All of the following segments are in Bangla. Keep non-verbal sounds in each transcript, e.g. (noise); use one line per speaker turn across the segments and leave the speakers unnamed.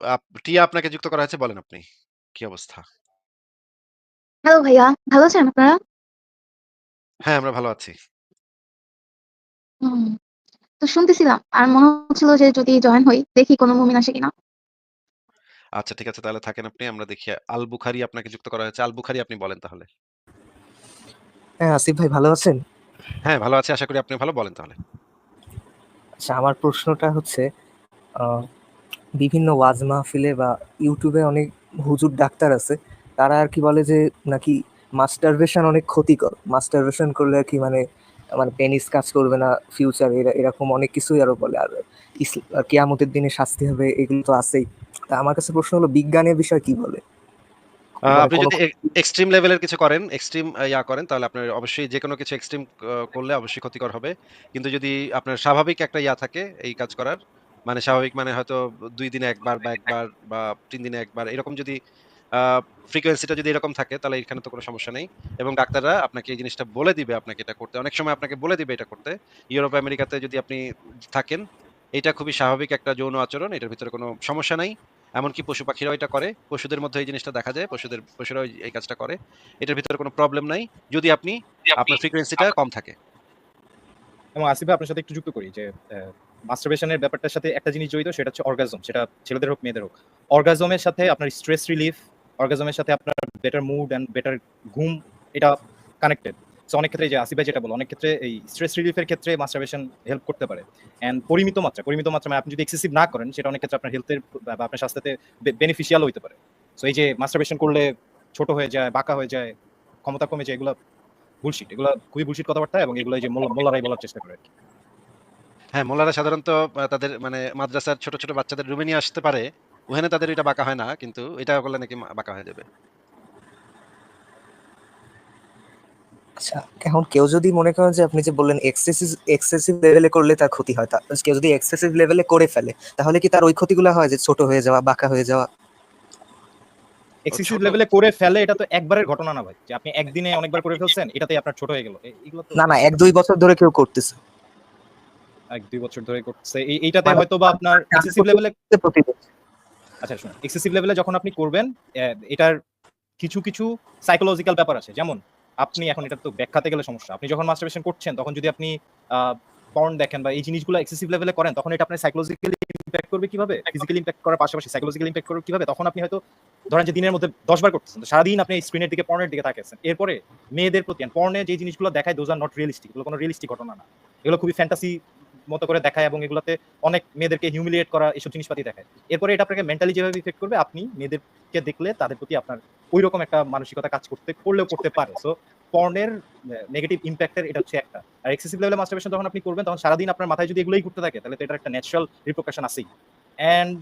আপ টিয়া আপনাকে যুক্ত করা হয়েছে বলেন আপনি। কি অবস্থা?
হ্যালো ভাইয়া, ভালো আছেন আপনারা?
হ্যাঁ, আমরা ভালো আছি।
হুম। তো শুনতেছিলাম আর মনে হচ্ছিল যে যদি জয়েন হই, দেখি কোন মুমিন আসে কিনা।
আচ্ছা ঠিক আছে তাহলে থাকেন আপনি। আমরা দেখি আল বুখারী আপনাকে যুক্ত করা হয়েছে। আল বুখারী আপনি বলেন তাহলে।
হ্যাঁ, আসিফ ভাই ভালো আছেন?
হ্যাঁ, ভালো আছি। আশা করি আপনি ভালো। বলেন তাহলে।
আচ্ছা আমার প্রশ্নটা হচ্ছে আ বিভিন্ন ওয়াজ মাহফিলে বা ইউটিউবে অনেক হুজুর ডাক্তার আছে। তারা আর কি বলে যে নাকি মাস্টারবেশন অনেক ক্ষতিকর। মাস্টারবেশন করলে আর কি মানে মানে পেনিস কাজ করবে না ফিউচারে এরা এরকম অনেক কিছুই আরও বলে। আর কিয়ামতের দিনে শাস্তি হবে এগুলো তো আছেই। তা আমার কাছে প্রশ্ন হলো বিজ্ঞানের বিষয়ে কি বলে?
আপনি যদি এক্সট্রিম লেভেলের কিছু করেন, এক্সট্রিম ইয়া করেন তাহলে আপনার অবশ্যই যেকোনো কিছু এক্সট্রিম করলে অবশ্যই ক্ষতিকর হবে। কিন্তু যদি আপনার স্বাভাবিক একটা ইয়া থাকে এই কাজ করার, মানে স্বাভাবিক মানে হয়তো দুই দিনে ১ বার বা ১ বার বা ৩ দিনে ১ বার এরকম যদি ফ্রিকোয়েন্সিটা যদি এরকম থাকে তাহলে এখানে তো কোনো সমস্যা নেই। এবং ডাক্তাররা আপনাকে এই জিনিসটা বলে দিবে আপনাকে এটা করতে। অনেক সময় আপনাকে বলে দিবে এটা করতে। ইউরোপ, আমেরিকাতে যদি আপনি থাকেন, এটা খুবই স্বাভাবিক একটা যৌন আচরণ। এটার ভিতরে কোনো সমস্যা নাই। এমনকি পশু-পাখিরাও এটা করে। পশুদের মধ্যে এই জিনিসটা দেখা যায়। পশুদের পশুরাও এই কাজটা করে। এটার ভিতরে কোনো প্রবলেম নাই। যদি আপনি আপনার ফ্রিকোয়েন্সিটা কম থাকে।
এবং আসিফ আপনার সাথে একটু যুক্ত করি যে অ্যা মাস্টারবেশন এর ব্যাপারটার সাথে একটা জিনিস জড়িত সেটা হচ্ছে অর্গাজম। সেটা ছেলেদের হোক মেয়েদের হোক। অর্গাজমের সাথে আপনার স্ট্রেস রিলিফ, অর্গাজমের সাথে আপনার বেটার মুড অ্যান্ড বেটার ঘুম এটা কানেক্টেড। সো অনেক ক্ষেত্রে যে আসিফ যেটা বলল, অনেক ক্ষেত্রে এই স্ট্রেস রিলিফ এর ক্ষেত্রে মাস্টারবেশন হেল্প করতে পারে। অ্যান্ড পরিমিত মাত্রা, পরিমিত মাত্রা মানে আপনি যদি এক্সেসিভ না করেন সেটা অনেক ক্ষেত্রে আপনার হেলথ এর বা আপনার স্বাস্থ্যতে বেনিফিশিয়াল হইতে পারে। সো এই যে মাস্টারবেশন করলে ছোট হয়ে যায়, বাঁকা হয়ে যায়, ক্ষমতা কমে যায় এগুলা বুলশিট। এগুলা খুবই বুলশিট কথাবার্তা এবং এগুলো যে মোল্লারাই বলার চেষ্টা করে আরকি।
হ্যাঁ, মোল্লারা সাধারণত তাদের মানে মাদ্রাসার ছোট, ছোট বাচ্চাদের রুমে নিয়ে আসতে পারে। ওখানে তাদের এটা বাঁকা হয় না। কিন্তু এটা করলে নাকি বাঁকা হয়ে যাবে।
আচ্ছা, এখন কেউ যদি মনে করেন যে আপনি যে বললেন এক্সেসিভ এক্সেসিভ লেভেলে করলে তার ক্ষতি হয়। তা কেউ যদি এক্সেসিভ লেভেলে করে ফেলে, তাহলে কি তার ওই ক্ষতিগুলা হয় যে ছোট হয়ে যাওয়া, বাঁকা হয়ে যাওয়া?
এক্সেসিভ লেভেলে করে ফেলে এটা তো একবারের ঘটনা না ভাই। যে আপনি একদিনে অনেকবার করে ফেলছেন, এটাতেই আপনার ছোট হয়ে গেল।
না, না ১-২ বছর ধরে কেউ করতেছে।
১-২ বছর ধরে করতেছে। এই এইটাতে
মানে
হয়তোবা আপনার এক্সেসিভ লেভেলে আচ্ছা শুনুন, এক্সেসিভ লেভেলে যখন আপনি করবেন, এটার কিছু, কিছু সাইকোলজিক্যাল ব্যাপার আছে। যেমন আপনি এখন এটা তো ব্যাখ্যাতে গেলে সমস্যা। আপনি যখন মাস্টারবেশন করছেন তখন যদি আপনি পর্ন দেখেন বা এই জিনিসগুলো এক্সেসিভ লেভেলে করেন তখন এটা আপনার সাইকোলজিক্যালি ইমপ্যাক্ট করবে কীভাবে? ফিজিক্যালি ইমপ্যাক্ট করার পাশাপাশি সাইকোলজিক্যালি ইমপ্যাক্ট করবে কীভাবে? তখন আপনি হয়তো ধরেন যে দিনের মধ্যে ১০ বার করতেছেন। সারাদিন আপনি স্ক্রিনের দিকে পর্নের দিকে তাকিয়ে এরপরে মেয়েদের প্রতি পর্নে যে জিনিসগুলো দেখায় দোজ আর নট রিয়ালিস্টিক। এগুলো কোনো রিয়ালিস্টিক ঘটনা না। এগুলো খুবই ফ্যান্টাসি মতো করে দেখায় এবং এগুলোতে অনেক মেয়েদেরকে হিউমিলিয়েট করা এসব জিনিসপাতি দেখায়। এরপরে এটা আপনাকে মেন্টালি যেভাবে ইফেক্ট করবে আপনি মেয়েদেরকে দেখলে তাদের প্রতি আপনার ঐরকম একটা মানসিকতা কাজ করতে করলেও করতে পারে। সো পর্নের নেগেটিভ ইমপ্যাক্ট এর এটা হচ্ছে একটা। আর এক্সেসিভ লেভেলে মাস্টারবেশন যখন আপনি করবেন তখন সারাদিন আপনার মাথায় যদি এগুলোই ঘুরতে থাকে তাহলে তো এটার একটা ন্যাচারাল রিপ্রকাশন আছেই। অ্যান্ড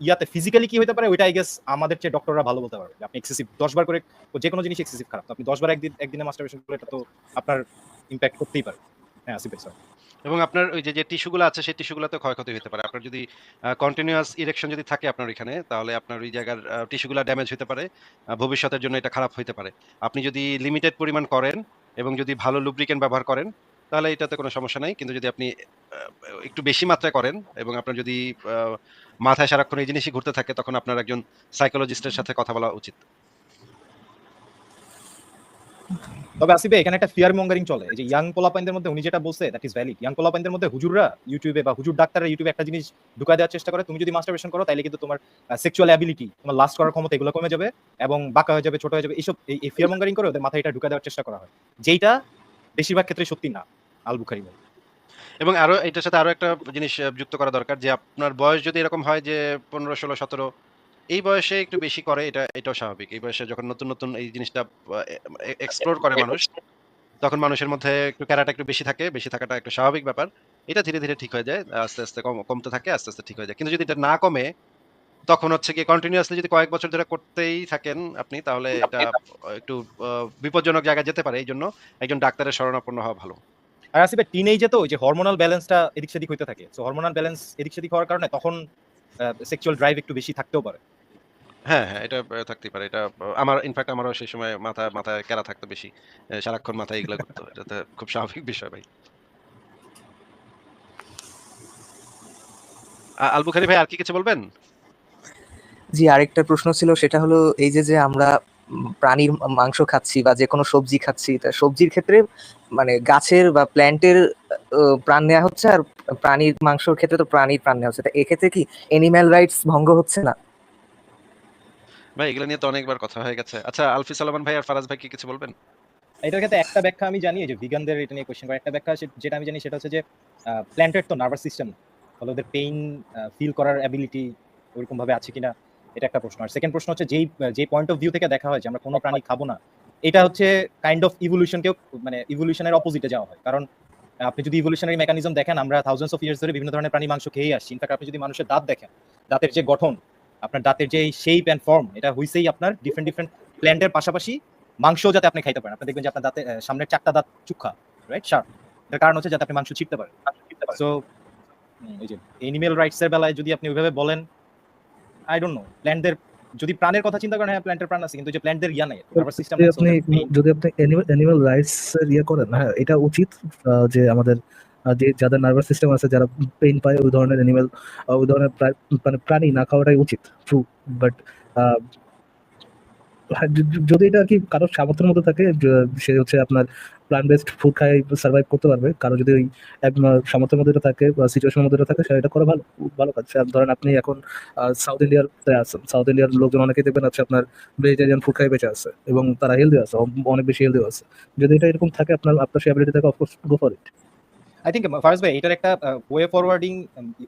ইয়াতে ফিজিক্যালি কি হতে পারে ওইটা গেস আমাদের চেয়ে ডক্টররা ভালো বলতে পারবে। আপনি এক্সেসিভ ১০ বার করে যেকোনো জিনিস এক্সেসিভ খারাপ। আপনি ১০ বার একদিন একদিনে মাস্টারবেশন করলে এটা তো আপনার ইম্প্যাক্ট করতেই পারে। হ্যাঁ, আসিফ সরি।
এবং আপনার ওই যে, যে টিস্যু আছে সেই টিস্যুগুলোতে ক্ষয়ক্ষতি হতে পারে। আপনার যদি কন্টিনিউয়াস ইরেকশন যদি থাকে আপনার ওইখানে তাহলে আপনার ওই জায়গার আ টিস্যু গুলা ড্যামেজ হতে পারে। ভবিষ্যতের জন্য এটা খারাপ হতে পারে। আপনি যদি লিমিটেড পরিমাণ করেন এবং যদি ভালো লুব্রিকেন্ট ব্যবহার করেন তাহলে এটাতে কোনো সমস্যা নাই। কিন্তু যদি আপনি একটু বেশি মাত্রায় করেন এবং আপনার যদি মাথায় সারাক্ষণ এই জিনিসই ঘুরতে থাকে তখন আপনার একজন সাইকোলজিস্টের সাথে কথা বলা উচিত।
তবে ভাই এখানে একটা ফিয়ার মঙ্গারিং চলে। এই যে ইয়াং পোলাপাইনদের মধ্যে উনি যেটা বলছে দ্যাট ইস ভ্যালিড। ইয়াং পোলাপাইনদের মধ্যে হুজুররা ইউটিউবে বা হুজুর ডাক্তাররা ইউটিউবে একটা জিনিস ঢুকায় দেওয়ার চেষ্টা করে। তুমি যদি মাস্টারবেশন করো তাইলে কিন্তু তোমার সেক্সুয়াল অ্যাবিলিটি, তোমার লাস্ট করার ক্ষমতা এগুলো কমে যাবে এবং বাঁকা হয়ে যাবে, ছোট হয়ে যাবে। এইসব এই, ফিয়ার মঙ্গারিং করে ওদের মাথায় এটা ঢুকায় দেওয়ার চেষ্টা করা হয়। যেইটা বেশিরভাগ ক্ষেত্রে সত্যি না। আল বুখারী বলে।
এবং আরও এটার সাথে আরও একটা জিনিস যুক্ত করা দরকার যে আপনার বয়স যদি এরকম হয় যে ১৫, ১৬, ১৭ এই বয়সে একটু বেশি করে এটা এটাও স্বাভাবিক। এই বয়সে যখন নতুন, নতুন এই জিনিসটা এক্সপ্লোর করে মানুষ তখন মানুষের মধ্যে একটু ক্যারাটা একটু বেশি থাকে। বেশি থাকাটা একটা স্বাভাবিক ব্যাপার। এটা ধীরে, ধীরে ঠিক হয়ে যায়। আস্তে, আস্তে কমতে থাকে, আস্তে, আস্তে ঠিক হয়ে যায়। কিন্তু যদি এটা না কমে তখন হচ্ছে গিয়ে কন্টিনিউয়াসলি যদি কয়েক বছর ধরে করতেই থাকেন আপনি তাহলে এটা একটু বিপজ্জনক জায়গায় যেতে পারে। এই জন্য একজন ডাক্তারের শরণাপন্ন হওয়া ভালো।
আর ভাই টিনেজে তো ওই যে হরমোনাল ব্যালেন্সটা এদিক সেদিক হইতে থাকে। সো হরমোনাল ব্যালেন্স এদিক সেদিক হওয়ার কারণে তখন সেক্সুয়াল ড্রাইভ একটু বেশি থাকতেও পারে।
হ্যাঁ, হ্যাঁ, এটা আ থাকতেই পারে। এটা আমার ইনফ্যাক্ট আমারও সেই সময় মাথা মাথায় ক্যারা থাকতো বেশি। সারাক্ষণ মাথায় এগুলা ঘুরতো। এটা তো খুব স্বাভাবিক বিষয় ভাই। আ আল বুখারী ভাই আর কি কিছু বলবেন?
জি আরেকটা প্রশ্ন ছিল সেটা হলো এই যে যে আমরা প্রাণীর মাংস খাচ্ছি বা যে কোনো সবজি খাচ্ছি তা সবজির ক্ষেত্রে মানে গাছের বা প্ল্যান্টের প্রাণ নেওয়া হচ্ছে আর প্রাণীর মাংসর ক্ষেত্রে তো প্রাণীর প্রাণ নেওয়া হচ্ছে তা এক্ষেত্রে কি এনিম্যাল রাইটস ভঙ্গ হচ্ছে না
ভাই, এগুলো নিয়ে তো অনেকবার কথা হয়ে গেছে। আচ্ছা আলফি সালমান ভাই আর ফারাজ ভাই কি কিছু বলবেন?
এটার ক্ষেত্রে একটা ব্যাখ্যা আমি জানি যে ভিগানদের এটা নিয়ে কোশ্চেন করা একটা ব্যাখ্যা যেটা আমি জানি সেটা হচ্ছে যে প্ল্যান্টের তো নার্ভাস সিস্টেম ফলে ওদের পেইন ফিল করার অ্যাবিলিটি ওরকম ভাবে আছে কিনা, এটা একটা প্রশ্ন। আর সেকেন্ড প্রশ্ন হচ্ছে যেই, যে পয়েন্ট অফ ভিউ থেকে দেখা হয় যে আমরা কোনো প্রাণী খাব না, এটা হচ্ছে কাইন্ড অফ ইভলিউশনকেও মানে ইভলিউশনের অপোজিটে যাওয়া হয়। কারণ, আপনি যদি ইভলিউশনারি মেকানিজম দেখেন, আমরা থাউজেন্ডস অফ ইয়ার্স ধরে বিভিন্ন ধরনের প্রাণী মাংস খেয়েই আসছি। ইনফ্যাক্ট আপনি যদি মানুষের দাঁত দেখেন, দাঁতের যে গঠন আপনার দাঁতের যে শেপ অ্যান্ড ফর্ম এটা হইছেই আপনার ডিফারেন্ট ডিফারেন্ট প্ল্যান্টের পাশাপাশি মাংসও যাতে আপনি খাইতে পারেন। আপনি দেখবেন যে আপনার দাঁতে সামনের চারটা দাঁত চুক্ষা রাইট শার্প এটার কারণ হচ্ছে যাতে আপনি মাংস ছিটতে পারেন। সো এই যে এনিমেল রাইটস এর বেলায় যদি আপনি ওইভাবে বলেন আই ডোন্ট নো প্ল্যান্টদের যদি প্রাণের কথা চিন্তা করেন হ্যাঁ প্ল্যান্টের প্রাণ আছে কিন্তু যে প্ল্যান্টদের ইয়া নাই নার্ভাস সিস্টেম
যদি আপনি যদি আপনি অ্যানিমাল রাইটস ইয়ে করেন হ্যাঁ এটা উচিত আহ, যে আমাদের যে যাদের নার্ভাস সিস্টেম আছে, যারা পেইন পায়, ওই ধরনের অ্যানিমাল ওই ধরনের মানে প্রাণী না খাওয়াটাই উচিত ট্রু বাট যদি এটা আর কি কারোর সামর্থ্যের মধ্যে থাকে সে হচ্ছে আপনার প্লান্ট বেসড ফুড খাই সার্ভাইভ করতে পারবে। কারও যদি ওই সামর্থ্যের মধ্যে থাকে বা সিচুয়েশনের মধ্যে থাকে সেটা এটা করা ভালো ভালো কাজ। ধরেন আপনি এখন সাউথ ইন্ডিয়ার আছেন সাউথ ইন্ডিয়ার লোকজন অনেকেই দেখবেন আছে আপনার ভেজিটেরিয়ান ফুড খাই বেঁচে আছে, এবং তারা হেলদি আছে অনেক বেশি হেলদি আছে। যদি এটা এরকম থাকে, আপনার আপনার সেই অ্যাবিলিটি থাকে of course go for
it I think first ভাই, এটার একটা ওয়ে ফরওয়ার্ডিং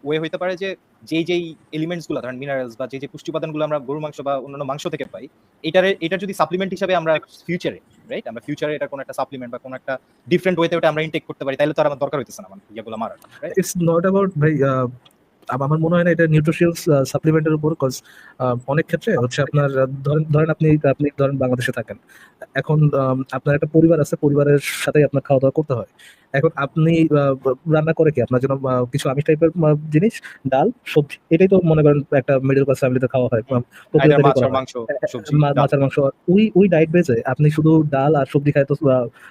ওয়ে হইতে পারে যে, যেই যেই এলিমেন্টসগুলো, ধরেন মিনারেলস বা যে যে পুষ্টি উপাদানগুলো আমরা গরু মাংস বা অন্যান্য মাংস থেকে পাই, এটার এটা যদি সাপ্লিমেন্ট হিসাবে আমরা ফিউচারে রাইট আমরা ফিউচারে এটা কোনো একটা সাপ্লিমেন্ট বা কোনো একটা ডিফারেন্ট ওয়েতে আমরা ইনটেক করতে পারি তাহলে তো আর আমার দরকার হইতেছে না আমার ইয়েগুলো মারার
ইটস নট অ্যাবাউট ভাই আমার মনে হয় না এটা নিউট্রিশিয়াল সাপ্লিমেন্টের উপর কজ অনেক ক্ষেত্রে হচ্ছে আপনার, ধরেন ধরেন আপনি আপনি ধরেন বাংলাদেশে থাকেন, এখন আপনার একটা পরিবার আছে, পরিবারের সাথেই আপনার খাওয়া দাওয়া করতে হয় এখন আপনি রান্না করে কি আপনার জন্য কিছু আমিষ টাইপের জিনিস ডাল সবজি? এটাই তো মনে করেন একটা মিডল ক্লাস ফ্যামিলিতে খাওয়া হয় হয়।
মাংস সবজি
মা- মাছ আর মাংস। ওই ওই ডায়েট বেজে আপনি শুধু ডাল আর সবজি খায় তো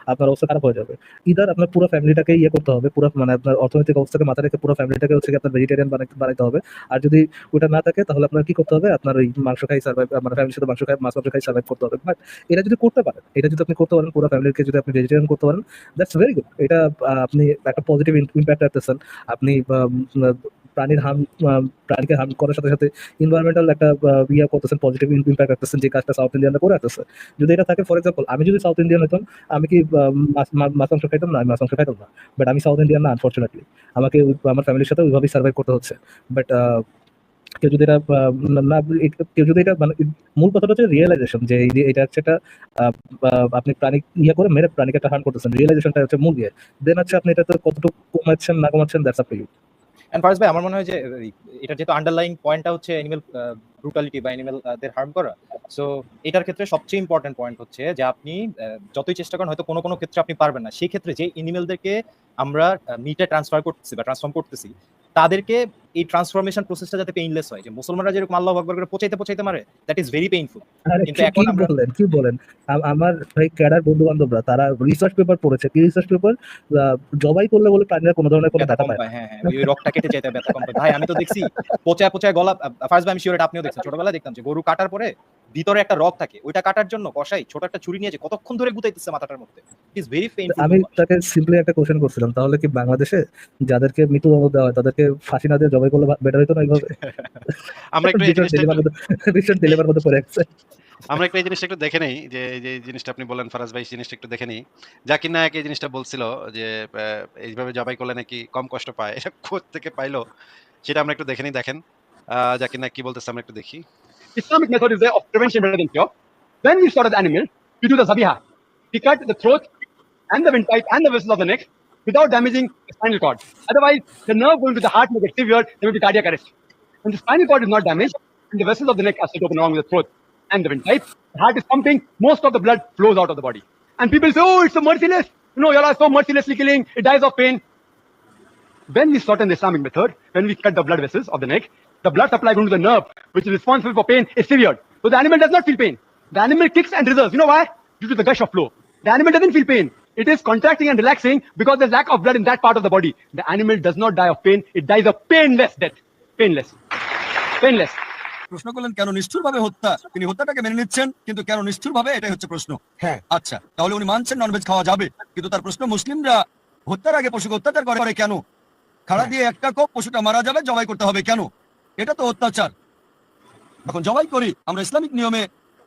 আপনার অবস্থা খারাপ হয়ে যাবে। ইদার আপনার পুরো ফ্যামিলিটাকে ইয়ে করতে হবে পুরো মানে আপনার অর্থনৈতিক অবস্থাকে মাথায় রেখে পুরো ফ্যামিলিটাকে হচ্ছে আপনার ভেজিটেরিয়ান বানাইতে হবে। আর যদি ওটা না থাকে তাহলে আপনার কি করতে হবে? আপনার ওই মাংস খাই সার্ভাইভ মানে ফ্যামিলির সাথে মাংস খাই মাছ মাংস খাই সার্ভাইভ করতে হবে। বাট এটা যদি করতে পারেন এটা যদি আপনি করতে পারেন পুরো ফ্যামিলিকে যদি আপনি ভেজিটেরিয়ান করতে পারেন দ্যাটস ভেরি গুড এটা আপনি একটা পজিটিভ ইম্প্যাক্ট রাখতেছেন। আপনি প্রাণীর হার্ম প্রাণীকে হার্ম করার সাথে সাথে ইনভারমেন্টাল একটা ইয়ে করতেছেন পজিটিভ ইম্প্যাক্ট রাখতেছেন, যে কাজটা সাউথ ইন্ডিয়ানরা করে আসতেছে। যদি এটা থাকে ফর এক্সাম্পল আমি যদি সাউথ ইন্ডিয়ান হতাম আমি কি মাছ মাংস খাইতাম? না, আমি মাছ মাংস খাইতাম না। বাট আমি সাউথ ইন্ডিয়ান না আনফর্চুনেটলি আমাকে আমার ফ্যামিলির সাথে ওইভাবেই সার্ভাইভ করতে হচ্ছে। বাট কেউ যদি এটা না- কেউ যদি এটা মানে মূল কথাটা হচ্ছে রিয়েলাইজেশন যে এটা হচ্ছে একটা আপনি প্রাণী ইয়ে করে মেরে প্রাণীকে একটা হার্ন করতেছেন। রিয়েলাইজেশনটা হচ্ছে মূল ইয়ে। দেন হচ্ছে আপনি এটাতে কতটুকু কমাচ্ছেন, না কমাচ্ছেন that's up to you
and first ভাই, আমার মনে হয় যে, এটা যেহেতু আন্ডারলাইং পয়েন্টটা হচ্ছে অ্যানিমেল ব্রুটালিটি বা অ্যানিমেল দের হার্ম করা। সো এটার ক্ষেত্রে সবচেয়ে ইম্পর্টেন্ট পয়েন্ট হচ্ছে যে আপনি যতই চেষ্টা করেন, হয়তো কোনো কোনো ক্ষেত্রে আপনি পারবেন না। সেই ক্ষেত্রে যে অ্যানিমেলদেরকে আমরা মিটে ট্রান্সফার করতেছি বা ট্রান্সফর্ম করতেছি তাদেরকে এই ট্রান্সফরমেশন প্রসেসটা যাতে পেইনলেস হয়। যে মুসলমানরা যেরকম আল্লাহ আকবর করে পচাইতে পচাইতে মারে দ্যাট ইজ ভেরি পেইনফুল কিন্তু এখন আমরা-
বললেন কি বলেন? আমার ভাই ক্যাডার বন্ধু বান্ধবরা তারা রিসার্চ পেপার পড়েছে কি রিসার্চ পেপার জবাই করলে বলে প্রাণীরা কোনো ধরনের কোনো
ব্যথা
ব্যথা পায়
হ্যাঁ হ্যাঁ ওই রকটা কেটে চাইতে ব্যথা কম ভাই আমি তো দেখছি পচায় পচায় গলা ফার্স্ট ভাই আমি শিওর এটা আপনিও দেখছেন। ছোটবেলায় দেখতাম যে গরু কাটার পরে ভিতরে একটা রক থাকে ওইটা কাটার জন্য কষাই ছোট একটা ছুরি নিয়ে যে কতক্ষণ ধরে গুতাইতেছে মাথাটার মধ্যে। ইট ইজ ভেরি পেইনফুল
আমি তাকে সিম্পলি একটা কোশ্চেন করছিলাম তাহলে কি বাংলাদেশে যাদেরকে মৃত্যুদণ্ড দেওয়া হয় তাদেরকে ফাঁসি না দিয়ে জবাই করলে বেটার হতো না এইভাবে? (laughs)
আমরা একটু এই জিনিসটা একটু-
রিসেন্ট ডিলেমার মধ্যে পড়ে গেছে
আমরা একটু এই জিনিসটা একটু দেখে নেই যে এই যে জিনিসটা আপনি বলেন ফারাজ ভাই জিনিসটা একটু দেখে নেই। জাকির নায়ক এই জিনিসটা বলছিল যে এইভাবে জবাই করলে নাকি কম কষ্ট পায় এটা কোথ থেকে পাইলো সেটা আমরা একটু দেখে নিই দেখেন। আহ, জাকির নায়ক কি বলতেছে আমরা একটু দেখি।
Islamic method is there of prevention better than cure. When we slaughter the animal, we do the zabiha. We cut the throat and the windpipe and the vessel of the neck without damaging the spinal cord. Otherwise, the nerve going to the heart may get severe, there will be cardiac arrest. When the spinal cord is not damaged and the vessels of the neck are split open along with the throat and the windpipe, the heart is pumping, most of the blood flows out of the body. And people say, oh, it's so merciless. No, you are so mercilessly killing, it dies of pain. When we slaughter the Islamic method, when we cut the blood vessels of the neck, the blood supply going to the nerve, which is responsible for pain, is severed. So the animal does not feel pain. The animal kicks and reserves. You know why? Due to the gush of flow. The animal doesn't feel pain. It is contracting and relaxing because there's lack of blood in that part of the body. The animal does not die of pain. It dies a painless death. Painless. Painless.
প্রশ্ন করলেন কেন নিষ্ঠুরভাবে হত্যা তিনি হত্যাটাকে মেনে নিচ্ছেন কিন্তু কেন নিষ্ঠুরভাবে এটাই হচ্ছে প্রশ্ন
হ্যাঁ।
আচ্ছা তাহলে উনি মানছেন ননভেজ খাওয়া যাবে কিন্তু তার প্রশ্ন মুসলিমরা হত্যার আগে পশুকে অত্যাচার করে করে কেন খাড়া দিয়ে একটা কোপ পশুটা মারা যাবে জবাই করতে হবে কেন এটা তো অত্যাচার। যখন জবাই করি, আমরা ইসলামিক নিয়মে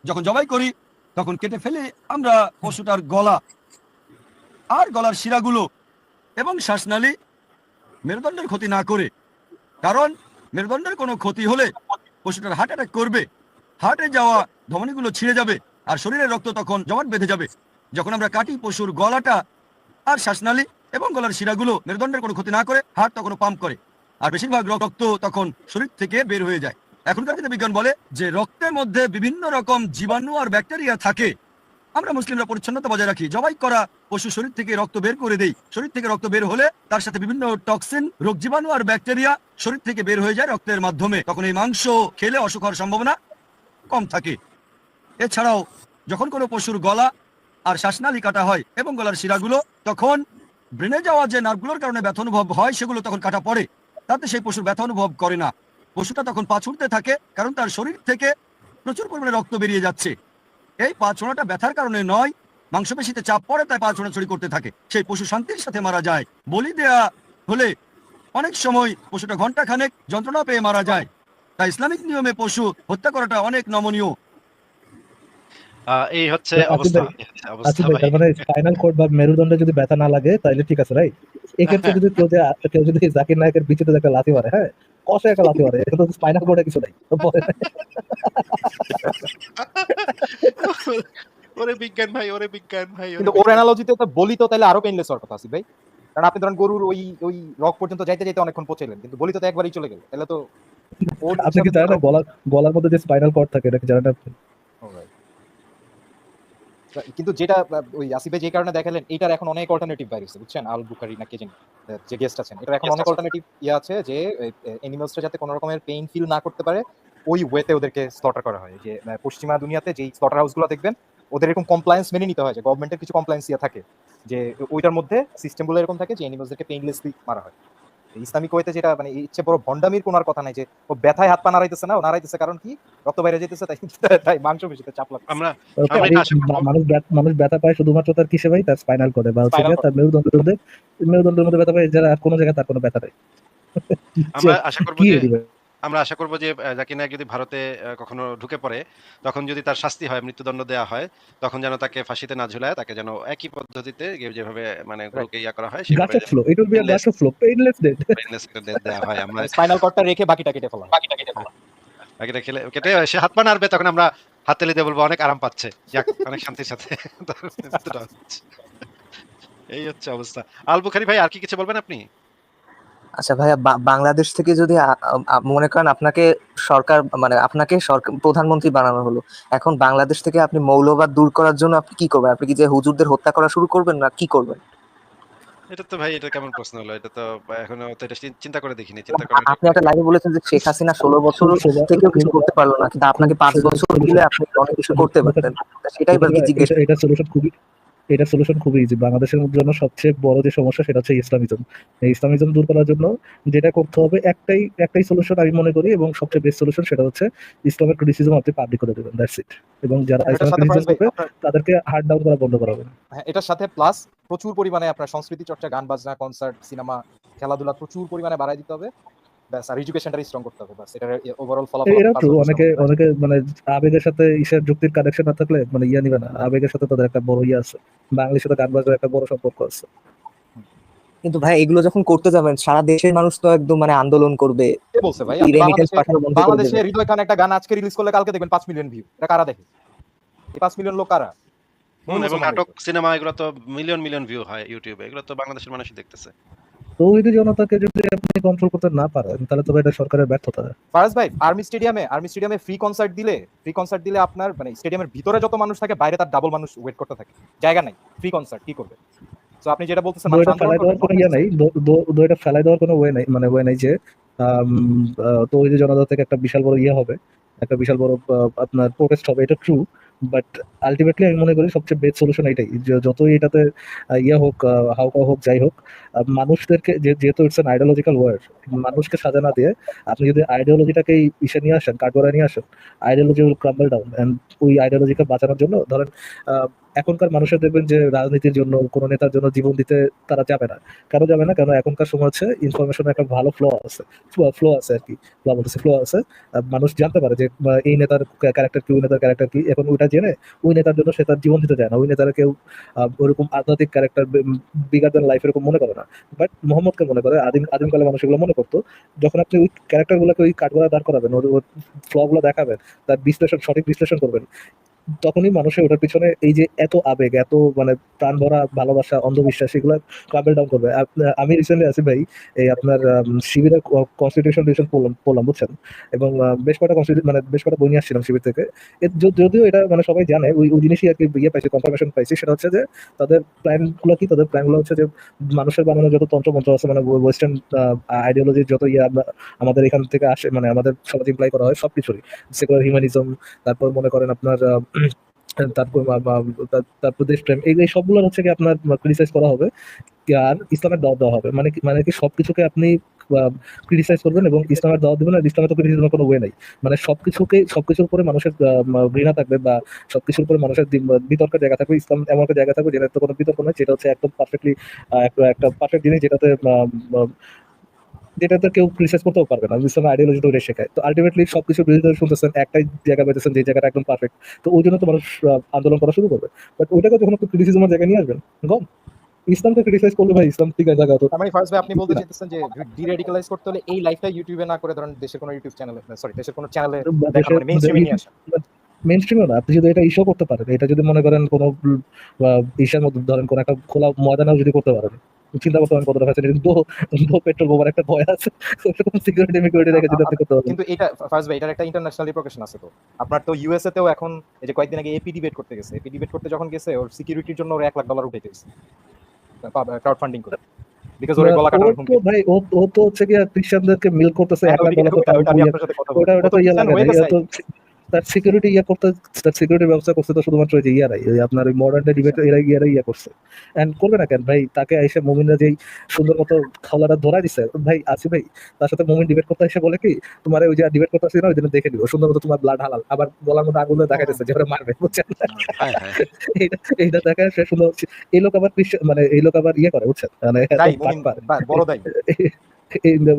যখন জবাই করি, তখন কেটে ফেলে আমরা পশুটার গলা। আর গলার শিরাগুলো এবং শ্বাসনালী মেরুদণ্ডের ক্ষতি না করে। কারণ মেরুদণ্ডের কোনো ক্ষতি হলে পশুটার হার্ট অ্যাটাক করবে। হার্টে যাওয়া ধমনীগুলো ছিঁড়ে যাবে আর শরীরের রক্ত তখন জমাট বেঁধে যাবে। যখন আমরা কাটি পশুর গলাটা আর শ্বাসনালী এবং গলার শিরাগুলো মেরুদণ্ডের কোনো ক্ষতি না করে, হার্ট তখন পাম্প করে। আর বেশিরভাগ রক্ত তখন শরীর থেকে বের হয়ে যায়। এখনকার দিনে বিজ্ঞান বলে যে রক্তের মধ্যে বিভিন্ন রকম জীবাণু আর ব্যাকটেরিয়া থাকে। আমরা মুসলিমরা পরিচ্ছন্নতা বজায় রাখি। জবাই করা পশু শরীর থেকে রক্ত বের করে দেই। শরীর থেকে রক্ত বের হলে তার সাথে বিভিন্ন টক্সিন, রোগ জীবাণু আর ব্যাকটেরিয়া শরীর থেকে বের হয়ে যায় রক্তের মাধ্যমে। তখন এই মাংস খেলে অসুখ হওয়ার সম্ভাবনা কম থাকে। এছাড়াও যখন কোনো পশুর গলা আর শ্বাসনালি কাটা হয় এবং গলার শিরাগুলো তখন ব্রেনে যাওয়া যে নার্ভগুলোর কারণে ব্যথা অনুভব হয়, সেগুলো তখন কাটা পড়ে। তাতে সেই পশুর ব্যথা অনুভব করে না। পশুটা তখন পা ছুটতে থাকে, কারণ তার শরীর থেকে প্রচুর পরিমাণে রক্ত বেরিয়ে যাচ্ছে। এই পা ছোঁড়াটা ব্যথার কারণে নয়, মাংসপেশিতে চাপ পড়ে তাই পা ছোড়াছড়ি করতে থাকে। সেই পশু শান্তির সাথে মারা যায়। বলি দেয়া হলে অনেক সময় পশুটা ঘণ্টা খানেক যন্ত্রণা পেয়ে মারা যায়। তাই ইসলামিক নিয়মে পশু হত্যা করাটা অনেক নমনীয়।
এই হচ্ছে অবস্থা
ভাই-
এই হচ্ছে
আচ্ছা
অবস্থা
ভাই
ভাই।
তার মানে স্পাইনাল কোড বা মেরুদণ্ডে যদি ব্যথা না লাগে তাহলে ঠিক আছে রাইট এক্ষেত্রে যদি কেউ যে কেউ যদি জাকির নায়কের বিচিতে একটা লাথি মারে হ্যাঁ? কষে একটা লাথি মারে এটা তো স্পাইনাল কোডে কিছু নাই তো পরে
ওরে বিজ্ঞান ভাই ওরে বিজ্ঞান ভাই
কিন্তু ওর অ্যানালজিতে তো বলি তো তাহলে আরও পেইনলেস হওয়ার কথা আসিফ ভাই। কারণ আপনি ধরেন গরুর ওই ওই রক পর্যন্ত যাইতে যাইতে অনেকক্ষণ পৌঁছাইলেন কিন্তু বলি তো একবারই চলে গেল তাহলে তো
আপনি কি জানেন না গলার গলার মধ্যে যে স্পাইনাল কর্ড থাকে এটা কি জানেন আপনি?
কিন্তু যেটা ওই আসিফে যে কারণে দেখালেন এটার এখন অনেক অল্টারনেটিভ বাইরেছে বুঝছেন? আল বুকারি না কে জানি যে গেস্ট আছেন এটার এখন অনেক অল্টারনেটিভ ইয়ে আছে যে এনিমালসটা যাতে কোনো রকমের পেইন ফিল না করতে পারে ওই ওয়েতে ওদেরকে স্লটার করা হয়। যে পশ্চিমা দুনিয়াতে যেই স্লটার হাউসগুলো দেখবেন ওদের এরকম কমপ্লায়েন্স মেনে নিতে হয় যে গভর্নমেন্টের কিছু কমপ্লায়েন্স ইয়ে থাকে। যে ওইটার মধ্যে সিস্টেমগুলো এরকম থাকে যে এনিমালসদেরকে পেইনলেসলি মারা হয়। ইসলামিক ওয়েতে যেটা মানে ইচ্ছে বড় ভন্ডামির কোনার কথা নাই যে ও ব্যথায় হাত পা নাড়াইতেছে না ও নাড়াইতেছে কারণ কি? রক্ত বাইরে যেতেছে তাই (laughs) তাই মাংস বেশি চাপ লাগছে
আমরা
মানুষ ব্যথা- মানুষ ব্যথা পায় শুধুমাত্র তার কিসে ভাই? তার স্পাইনাল কোডে বা হচ্ছে তার মেরুদণ্ডের মধ্যে মেরুদণ্ডের মধ্যে ব্যথা পায় যারা আর কোনো জায়গায় তার কোনো ব্যথা নেই।
আমরা আশা করব যে? আমরা আশা করব যে জাকির নায়ক যদি ভারতে কখনো ঢুকে পড়ে তখন যদি তার শাস্তি হয় মৃত্যুদণ্ড দেওয়া হয় তখন যেন তাকে ফাঁসিতে না ঝুলায় তাকে যেন একই পদ্ধতিতে যেভাবে মানে গরুকে ইয়া করা হয় সেভাবে
flow it will be a
Painless.
গাছের ফ্লো পেইনলেস ডেথ
painless করে দেওয়া হয় আমরা (laughs)
স্পাইনাল কর্ডটা রেখে বাকিটা কেটে ফেলা বাকিটা কেটে ফেলা
বাকিটা খেলে কেটে সে হাত পা নাড়বে তখন আমরা হাততালি দিয়ে বলব অনেক আরাম পাচ্ছে। যাক, অনেক শান্তির সাথে। (laughs) এই হচ্ছে অবস্থা। আল বুখারি ভাই আর কি কিছু বলবেন আপনি?
আচ্ছা ভাইয়া বা- বাংলাদেশ থেকে যদি মনে করেন আপনাকে সরকার মানে আপনাকে সরকার প্রধানমন্ত্রী বানানো হলো এখন বাংলাদেশ থেকে আপনি মৌলবাদ দূর করার জন্য আপনি কি করবেন? আপনি কি যে হুজুরদের হত্যা করা শুরু করবেন না কি করবেন?
এটা তো ভাই এটা কেমন প্রশ্ন হলো? এটা তো এখনও তো এটা চিন্তা করে দেখিনি চিন্তা করে
আপনি একটা লাইভে বলেছেন যে শেখ হাসিনা ষোলো বছর থেকেও কিছু করতে পারল না কিন্তু আপনাকে পাঁচ বছর দিলে আপনি অনেক কিছু করতে পারতেন। সেটাই বাকি জিজ্ঞেস
এটা সলিউশন খুবই এটা সলিউশন খুবই ইজি বাংলাদেশের জন্য সবচেয়ে বড় যে সমস্যা সেটা হচ্ছে ইসলামিজম। এই ইসলামিজম দূর করার জন্য যেটা করতে হবে একটাই একটাই সলিউশন আমি মনে করি এবং সবচেয়ে বেস্ট সলিউশন সেটা হচ্ছে ইসলামের ক্রিটিসিজম আপনি পাবলিক করে দেবেন দ্যাটস ইট এবং যারা ইসলামের ক্রিটিসিজম করবে তাদেরকে হার্ড ডাউন করা বন্ধ করা হবে।
হ্যাঁ, এটার সাথে প্লাস প্রচুর পরিমাণে আপনার সংস্কৃতি চর্চা গান বাজনা কনসার্ট সিনেমা খেলাধুলা প্রচুর পরিমাণে বাড়াই দিতে হবে। ব্যাস আর এডুকেশনটাই স্ট্রং করতে হবে ব্যাস এটার ওভারঅল ফলাফল
তো অনেকে অনেকে মানে আবেগের সাথে ঈশার যুক্তির কানেকশন না থাকলে মানে ইয়া নিবে না আবেগের সাথে তাদের একটা বড় ইয়ে আছে বাংলাদেশের সাথে গান বাজার একটা বড় সম্পর্ক আছে।
কিন্তু ভাই এগুলো যখন করতে যাবেন সারা দেশের মানুষ তো একদম মানে আন্দোলন করবে।
কে বলছে ভাই? বাংলাদেশে হৃদয় খান একটা গান আজকে রিলিজ করলে কালকে দেখবেন পাঁচ মিলিয়ন ভিউ এটা কারা দেখে? এই পাঁচ মিলিয়ন লোক কারা?
হুম, এবং নাটক সিনেমা এগুলো তো মিলিয়ন মিলিয়ন ভিউ হয় ইউটিউবে এগুলো তো বাংলাদেশের মানুষই দেখতেছে।
জনতাকে যদি আপনি কন্ট্রোল করতে না পারেন তাহলে তো এটা সরকারের ব্যর্থতা।
ফারাজ ভাই আর্মি স্টেডিয়ামে আর্মি স্টেডিয়ামে ফ্রি কনসার্ট দিলে ফ্রি কনসার্ট দিলে আপনার মানে স্টেডিয়ামের ভিতরে যত মানুষ থাকে বাইরে তার ডাবল মানুষ ওয়েট করতে থাকে। জায়গা নাই ফ্রি কনসার্ট কি করবে? তো আপনি যেটা বলতেছেন মানুষ
ফেলাই দেওয়ার কোনো ইয়ে নাই দইটা ফেলাই দেওয়ার কোনো ওয়ে নাই মানে ওয়ে নাই যে আম, আহ, তো ওই যে জনতা থেকে একটা বিশাল বড় ইয়ে হবে একটা বিশাল বড় আপনার প্রোটেস্ট হবে এটা ট্রু বাট আলটিমেটলি আমি মনে করি সবচেয়ে বেস্ট সলিউশন এটাই। যতই এটাতে ইয়া হোক হাওকা হোক, যাই হোক মানুষদেরকে যেহেতু ইটস অ্যান আইডিওলজিক্যাল ওয়ার্ড মানুষকে সাজা না দিয়ে আপনি যদি আইডিওলজিটাকে ইসে নিয়ে আসেন, কাঠগড়ায় নিয়ে আসেন ideology will crumble down and ওই আইডিওলজিকে বাঁচানোর জন্য ধরেন এখনকার মানুষের দেখবেন যে রাজনীতির জন্য, কোনো নেতার জন্য জীবন দিতে তারা যাবে না। কেন যাবে না? কেন এখনকার সময় হচ্ছে ইনফরমেশনের একটা ভালো ফ্লো আছে। ফ্লো আছে আর কি। বলতেছে ফ্লো আছে। মানুষ জানতে পারে যে এই নেতার ক্যারেক্টার কি, ওই নেতার ক্যারেক্টার কি। এখন ওইটা জেনে ওই নেতার জন্য সে তার জীবন দিতে চায় না। ওই নেতারা কেউ ওরকম আধ্যাত্মিক ক্যারেক্টার বিগার দেন লাইফ এরকম মনে করে না। বাট মোহাম্মদকে মনে করে, আদিম আদিমকালে মানুষ এগুলো মনে করতো, যখন আপনি ওই ক্যারেক্টার গুলোকে ওই কাঠগড়া দাঁড় করাবেন, ওর ফ্লগুলো দেখাবেন, তার বিশ্লেষণ, সঠিক বিশ্লেষণ করবেন তখনই মানুষের ওটার পিছনে এই যে এত আবেগ, এত মানে প্রাণ ভরা ভালোবাসা, অন্ধবিশ্বাস, এগুলো ট্রাভেল ডাউন করবে। আমি রিসেন্টলি আছি ভাই, এই আপনার শিবিরের কনস্টিটিউশন ডিভিশন পড়লাম বুঝছেন? এবং বেশ কটা মানে বেশ কটা বই নিয়ে আসছিলাম শিবির থেকে। যদিও এটা মানে সবাই জানে, ওই ওই জিনিসই আর কি ইয়ে পাইছি কনফার্মেশন পাইছি, সেটা হচ্ছে যে তাদের প্ল্যানগুলো কি? তাদের প্ল্যানগুলো হচ্ছে যে মানুষের বানানো যত তন্ত্র মন্ত্র আছে মানে ওয়েস্টার্ন আইডিওলজির যত ইয়ে আমাদের এখান থেকে আসে মানে আমাদের সমাজে ইমপ্লাই করা হয়, সবকিছুরই। সেকুলার হিউম্যানিজম তারপর মনে করেন আপনার তারপর তারপর দেশপ্রেম এই সবগুলো হচ্ছে কি আপনার ক্রিটিসাইজ করা হবে। আর ইসলামের দেওয়া হবে। মানে মানে কি সবকিছুকে আপনি ক্রিটিসাইজ করবেন এবং ইসলামের দাওয়াত দিবেন আর ইসলামের তো ক্রিটিসিজমের কোনো ওয়ে নাই। মানে সবকিছুকে, সবকিছুর উপরে মানুষের ঘৃণা থাকবে বা সবকিছুর উপরে মানুষের বিতর্কের জায়গা থাকবে। ইসলাম এমন একটা জায়গা থাকবে যেটা তো কোনো বিতর্ক নয় যেটা হচ্ছে একদম পারফেক্টলি একটা পারফেক্ট জিনিস যেটাতে আহ, যেটাতে কেউ ক্রিটিসাইজ করতেও পারবে না। আইডিওলজি তো ওটাই শেখায়। তো আলটিমেটলি সবকিছু বিরোধিতা শুনতেছেন একটাই জায়গা পেতেছেন যে জায়গাটা একদম পারফেক্ট তো ওই জন্য তো মানুষ আন্দোলন করা শুরু করবে। বাট ওইটাকে যখন আপনি ক্রিটিসিজমের জায়গায় নিয়ে আসবেন গম ইসলামকে ক্রিটিসাইজ করলে ভাই ইসলাম ঠিক জায়গা তো
মানে ফার্স্ট ভাই আপনি বলতে চাইতেছেন যে ডিরেডিকালাইজ করতে হলে এই লাইফটা ইউটিউবে না করে ধরেন দেশের কোনো ইউটিউব চ্যানেলে সরি দেশের কোনো চ্যানেলে দেখা মানে মেইন স্ট্রিমে নিয়ে আসা।
মেন স্ট্রিমেও না আপনি যদি এটা ইস্যু করতে পারেন এটা যদি মনে করেন কোনো ইস্যার মধ্যে ধরেন কোন একটা খোলা ময়দানেও যদি করতে পারেন চিন্তা করতে পারেন কতটা ফ্যাসিলিটি দো দো পেট্রোল বোমার একটা ভয় আছে। ওরকম সিকিউরিটি মিকিউরিটি রেখে আপনি করতে পারেন
কিন্তু এটা ফার্স্ট ভাই এটার একটা ইন্টারন্যাশনাল রিপ্রকেশন আছে তো। আপনার তো ইউএসএ তেও এখন এই যে কয়েকদিন আগে এপি ডিবেট করতে গেছে। এপি ডিবেট করতে যখন গেছে ওর সিকিউরিটির জন্য ওর এক লাখ ডলার উঠে গেছে। ক্রাউড ফান্ডিং করে। বিকজ ওর গলা
ও
কাটার
তো
হুমকি
ভাই ও ও তো হচ্ছে কি ক্রিশ্চিয়ানদেরকে মিল করতেছে এক লাখ ডলার তো ওটা ওটা তো ইয়ে লাগে তার সিকিউরিটি ইয়ে করতে তার সিকিউরিটি ব্যবস্থা করছে তো শুধুমাত্র ওই যে ইয়ারাই ওই আপনার ওই মডার্ন ডিবেট এরা ইয়ারাই ইয়ে করছে। এন্ড করবে না কেন? ভাই তাকে এসে মুমিনরা যেই সুন্দর মতো খাওয়াটা ধরা দিছে ভাই আছি ভাই তার সাথে মুমিন ডিবেট করতে এসে বলে কি তোমার ওই যে ডিবেট করতে আসছি না ওই জন্য দেখে দিও সুন্দর মতো তোমার ব্লাড হালাল। আবার গলার মধ্যে আগুন দেখা দিচ্ছে যে মারবে বুঝছেন?
হ্যাঁ হ্যাঁ।
এইটা দেখা সে সুন্দর এই লোক আবার মানে এই লোক আবার ইয়ে করে বুঝছেন? মানে
বড় দায়ী। (laughs)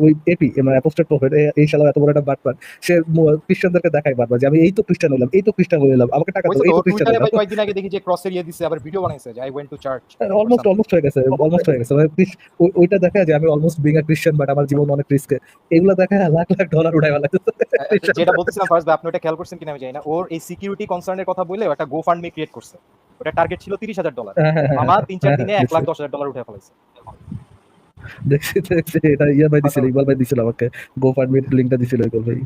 ওই এপি মানে অ্যাপোস্টেট প্রফেট এই শালা এত বড় একটা বাটপার সে খ্রিস্টানদেরকে দেখাই বারবার যে আমি এই তো খ্রিস্টান হইলাম এই তো খ্রিস্টান হইলাম আমাকে টাকা দাও এই তো খ্রিস্টান
টুইটারে কয়েকদিন আগে দেখি যে ক্রস এরিয়া দিছে আবার ভিডিও বানাইছে যে I went to church
almost almost হয়ে গেছে অলমোস্ট হয়ে গেছে। মানে ওইটা দেখা যে আমি অলমোস্ট বিং খ্রিস্টান বাট আমার জীবন অনেক রিস্কে এগুলো দেখা লাখ লাখ ডলার উঠাই ফেলা
যেটা বলতেছিলাম ফার্স্ট আপনি ওটা খেয়াল করছেন কিনা আমি জানি না। ওর এই সিকিউরিটি কনসার্নের কথা বলে একটা গো ফান্ড মি ক্রিয়েট করছে। ওটা টার্গেট ছিল তিরিশ হাজার ডলার আমার তিন চার
হ্যাঁ,
দিনে এক লাখ দশ হাজার ডলার উঠে ফেলাইছে।
দেখছি দেখছি এটা ইয়া ভাই দিছিল ইকবাল ভাই দিছিল আমাকে। গো ফান্ড লিংকটা দিছিল ইকবাল ভাই।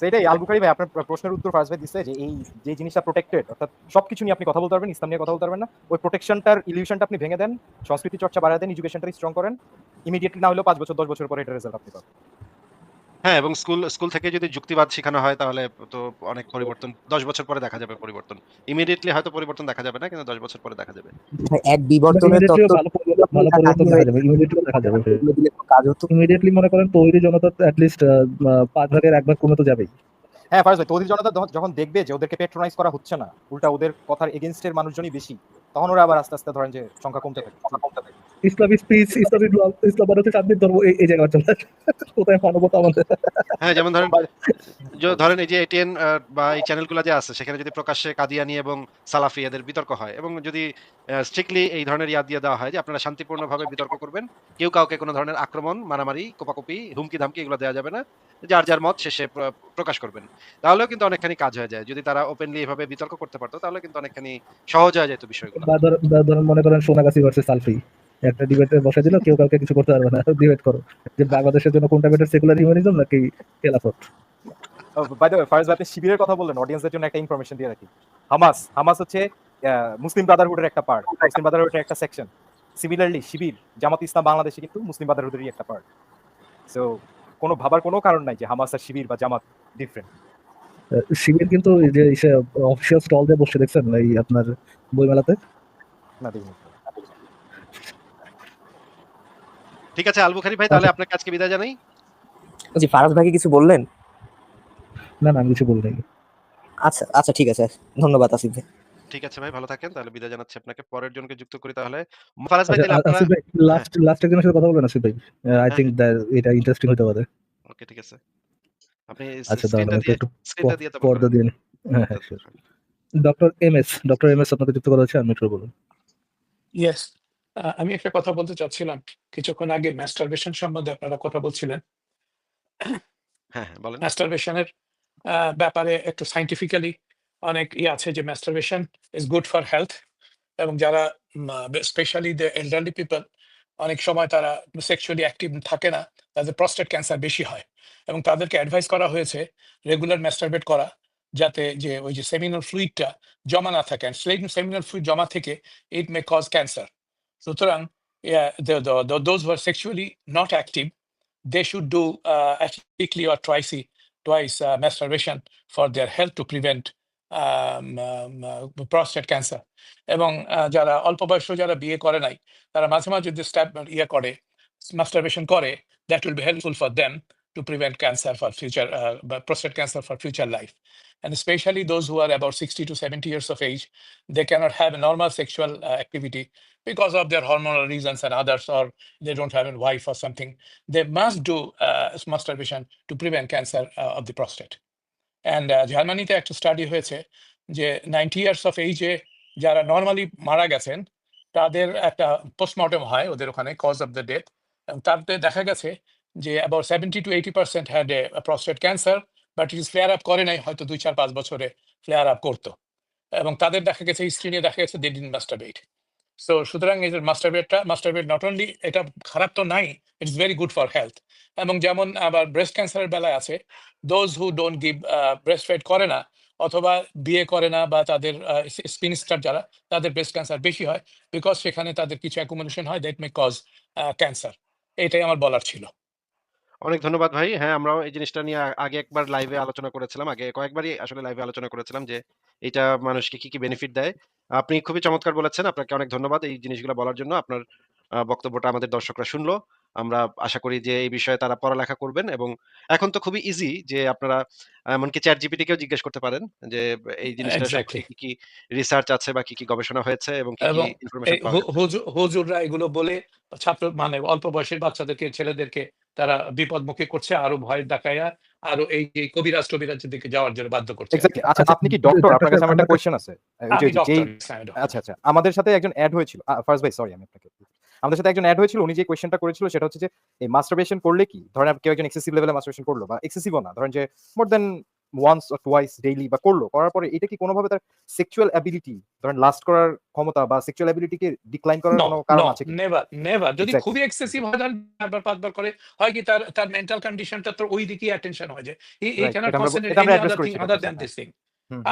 সেটাই আলবুখারি ভাই আপনার প্রশ্নের উত্তর ফার্স্ট ভাই দিচ্ছে যে এই যে জিনিসটা প্রোটেক্টেড অর্থাৎ সবকিছু নিয়ে আপনি কথা বলতে পারবেন ইসলাম নিয়ে কথা বলতে পারবেন না। ওই প্রোটেকশনটার ইলিউশনটা আপনি ভেঙে দেন সংস্কৃতি চর্চা বাড়ায় দেন এডুকেশনটা স্ট্রং করেন ইমিডিয়েটলি না হলেও পাঁচ বছর দশ বছর পরে এটা রেজাল্ট আপনি পাবেন।
হ্যাঁ এবং স্কুল স্কুল থেকে যদি যুক্তিবাদ শেখানো হয় তাহলে তো অনেক পরিবর্তন দশ বছর পরে দেখা যাবে পরিবর্তন। ইমিডিয়েটলি হয়তো পরিবর্তন দেখা যাবে না কিন্তু দশ বছর পরে দেখা যাবে।
এক বিবর্তনের
ইমিডিয়েটলি
তত্ত্ব
ভালো পরিবর্তন ভালো পরিবর্তন দেখা যাবে ইমিডিয়েটলি দেখা যাবে।
এগুলো দিলে একটু কাজ হতো।
ইমিডিয়েটলি মনে করেন তৈরি জনতা অ্যাটলিস্ট পাঁচ ভাগের এক ভাগ কমে তো যাবেই।
হ্যাঁ ফার্স্ট ভাই তৌহিদ জনতা যখন- যখন দেখবে যে ওদেরকে পেট্রোনাইজ করা হচ্ছে না উল্টা ওদের কথার এগেনস্টের মানুষজনই বেশি তখন ওরা আবার আস্তে আস্তে ধরেন যে সংখ্যা কমতে থাকে সংখ্যা কমতে থাকে।
ইসলামিক স্পিচ ইসলাম মানে হচ্ছে শান্তির ধর্ম এই- এই চলে আসে। কোথায় মানবতা আমাদের?
হ্যাঁ যেমন ধরেন ধরেন এই যে এটিএন বা এই চ্যানেলগুলো যে আছে সেখানে যদি প্রকাশ্যে কাদিয়ানি এবং সালাফি এদের বিতর্ক হয় এবং যদি স্ট্রিক্টলি এই ধরনের ইয়াদ দিয়ে দেওয়া হয় যে আপনারা শান্তিপূর্ণভাবে বিতর্ক করবেন কেউ কাউকে কোনো ধরনের আক্রমণ মারামারি কোপাকুপি হুমকি ধামকি এগুলো দেওয়া যাবে না যার যার মত শেষে প্রকাশ করবেন। তাহলেও কিন্তু অনেকখানি কাজ হয়ে যায়। যদি তারা ওপেনলি এভাবে বিতর্ক করতে পারতো তাহলে কিন্তু অনেকখানি সহজ হয়ে যেত বিষয়গুলো।
ধরেন মনে করেন সোনাগাছি ভার্সেস সালফি। একটা ডিবেটে বসে দিল কেউ কাউকে কিছু করতে পারবে না। ডিবেট করো। যে বাংলাদেশের জন্য কোনটা বেটার সেকুলার হিউম্যানিজম নাকি খেলাফত?
বাই দ্য ওয়ে ফার্স্ট আপনি শিবিরের কথা বললেন অডিয়েন্সের জন্য একটা ইনফরমেশন দিয়ে রাখি। হামাস হামাস হচ্ছে মুসলিম ব্রাদারহুডের একটা পার্ট মুসলিম ব্রাদারহুডের একটা সেকশন সিমিলারলি শিবির জামাত ইসলাম বাংলাদেশে কিন্তু মুসলিম ব্রাদারহুডেরই একটা পার্ট সো কোনো ভাবার কোনো কারণ নাই যে হামাস আর শিবির বা জামাত ডিফারেন্ট
শিবির কিন্তু যে অফিসিয়াল স্টল দিয়ে বসে দেখছেন? এই আপনার বইমেলাতে?
না দেখিনি
ঠিক আছে আল বুখারি ভাই তাহলে আপনাকে আজকে বিদায় জানাই।
জি ফারাজ ভাইকে কিছু বললেন?
না না আমি কিছু বলি নাই।
আচ্ছা আচ্ছা ঠিক আছে ধন্যবাদ আসিফ ভাই।
ঠিক আছে ভাই ভালো থাকেন তাহলে বিদায় জানাচ্ছি আপনাকে পরের জনকে যুক্ত করি তাহলে। ফারাজ ভাই
আচ্ছা
তাহলে আপনারা
আসিফ ভাই লাস্ট লাস্ট একজনের সাথে কথা বলবেন আসিফ ভাই? আই থিঙ্ক এটা ইন্টারেস্টিং হতে পারে।
ওকে ঠিক আছে। আপনি
আচ্ছা
স্ক্রিনটা দিয়ে
একটু
স্ক্রিনটা দিয়ে
পর্দা দিন হ্যাঁ হ্যাঁ doctor M S doctor M S আপনাকে যুক্ত করা হচ্ছে আমি একটু বলুন।
ইয়েস আমি একটা কথা বলতে চাচ্ছিলাম। কিছুক্ষণ আগে ম্যাস্টারবেশন সম্বন্ধে আপনারা কথা বলছিলেন।
হ্যাঁ হ্যাঁ বলেন।
ম্যাস্টারবেশনের ব্যাপারে একটু সাইন্টিফিক্যালি অনেক ইয়ে আছে যে masturbation is good for health এবং যারা স্পেশালি দ্য এল্ডারলি পিপল অনেক সময় তারা সেক্সুয়ালি অ্যাক্টিভ থাকে না তাদের প্রস্টেট ক্যান্সার বেশি হয় এবং তাদেরকে অ্যাডভাইস করা হয়েছে রেগুলার ম্যাস্টারবেট করা যাতে যে ওই যে সেমিনাল ফ্লুইডটা জমা না থাকে। সেমিনাল ফ্লুইড জমা থেকে ইট মে কজ ক্যান্সার সুতরাং yeah, the, the, the, those who are sexually not active, they should do uh, at weekly or twice, twice uh, masturbation for their health to prevent um, um, uh, prostate cancer. এবং uh, যারা অল্প বয়স্ক যারা বিয়ে করে নাই তারা মাঝে মাঝে যদি স্ট্যাপ ইয়ে করে masturbation করে that will be helpful for them to prevent cancer for future uh, but prostate cancer for future life and especially those who are about 60 to 70 years of age they cannot have a normal sexual uh, activity because of their hormonal reasons and others, or they don't have a wife or something, they must do uh, masturbation to prevent cancer uh, of the prostate. And uh, জার্মানিতে একটা স্টাডি হয়েছে যে নাইনটি ইয়ার্স অফ এইজে যারা নর্মালি মারা গেছেন তাদের একটা পোস্টমর্টম হয় ওদের ওখানে কজ অফ দ্য ডেথ তাতে দেখা গেছে যে about seventy to eighty percent had a prostate cancer but it flare up করে নাই, হয়তো দুই, চার, পাঁচ বছরে ফ্লেয়ার আপ করতো। এবং তাদের দেখা গেছে হিস্ট্রি নিয়ে দেখা গেছে দে ডিন মাস্টারবেট সো সুতরাং এই যে মাস্টারবেটটা মাস্টারবেট নট অনলি এটা খারাপ তো নাই it's very good for health এবং যেমন আবার ব্রেস্ট ক্যান্সারের বেলায় আছে those who don't give breast fed করে না, অথবা বিয়ে করে না, বা তাদের স্পিনিস্টার যারা, তাদের ব্রেস্ট ক্যান্সার বেশি হয় বিকজ সেখানে তাদের কিছু অ্যাকুমুলেশন হয় দ্যাট মে কজ ক্যান্সার এটাই আমার বলার ছিল।
অনেক ধন্যবাদ ভাই। হ্যাঁ আমরাও এই জিনিসটা নিয়ে আগে একবার লাইভে আলোচনা করেছিলাম। আগে কয়েকবারই আসলে লাইভে আলোচনা করেছিলাম যে এটা মানুষকে কি কি বেনিফিট দেয়। আপনি খুবই চমৎকার বলেছেন। আপনাকে অনেক ধন্যবাদ এই জিনিসগুলো বলার জন্য। আপনার বক্তব্যটা আমাদের দর্শকরা শুনলো। আমরা আশা করি যে এই বিষয়ে তারা পড়ালেখা করবেন এবং এখন তো খুবই ইজি যে আপনারা এমনকি চ্যাট জিপিটি কেও জিজ্ঞেস করতে পারেন যে এই জিনিসটা কি কি রিসার্চ আছে বা কি কি গবেষণা হয়েছে এবং কি কি ইনফরমেশন
হুজুররা এগুলো বলে ছাত্র মানে অল্প বয়সের বাচ্চাদেরকে ছেলেদেরকে তারা বিপদ মুখে করছে আরও ভয় দেখায়া আরও এই যে কবিরাজ টবিরাজের দিকে যাওয়ার জন্য বাধ্য করছে।
এক্স্যাক্টলি আচ্ছা
আচ্ছা,
আপনি কি ডক্টর আপনার কাছে আমার একটা কোশ্চেন আছে। আচ্ছা আচ্ছা আমাদের সাথে একজন অ্যাড হয়েছিল। ফার্স্ট ভাই সরি আমি আপনাকে আমাদের সাথে একজন অ্যাড হয়েছিল উনি যে কোয়েশ্চেনটা করেছিল সেটা হচ্ছে যে এই মাস্টারবেশন করলে কি? ধরেন কেউ একজন এক্সেসিভ লেভেলে মাস্টারবেশন করল বা এক্সেসিভও না। ধরেন যে more than once or twice daily বা করল করার পরে এটা কি কোনোভাবে তার সেক্সুয়াল অ্যাবিলিটি ধরেন লাস্ট করার ক্ষমতা বা সেক্সুয়াল অ্যাবিলিটিকে ডিক্লাইন করার কোনো কারণ আছে কি?
নেভার নেভার যদি. খুবই এক্সেসিভ হয় তাহলে চারবার পাঁচবার করে। হয় কি তার তার মেন্টাল কন্ডিশনটা তো ওই দিকেই অ্যাটেনশন হয় যে he
Right,
can't
concentrate
any
other
thing
other
than. This
thing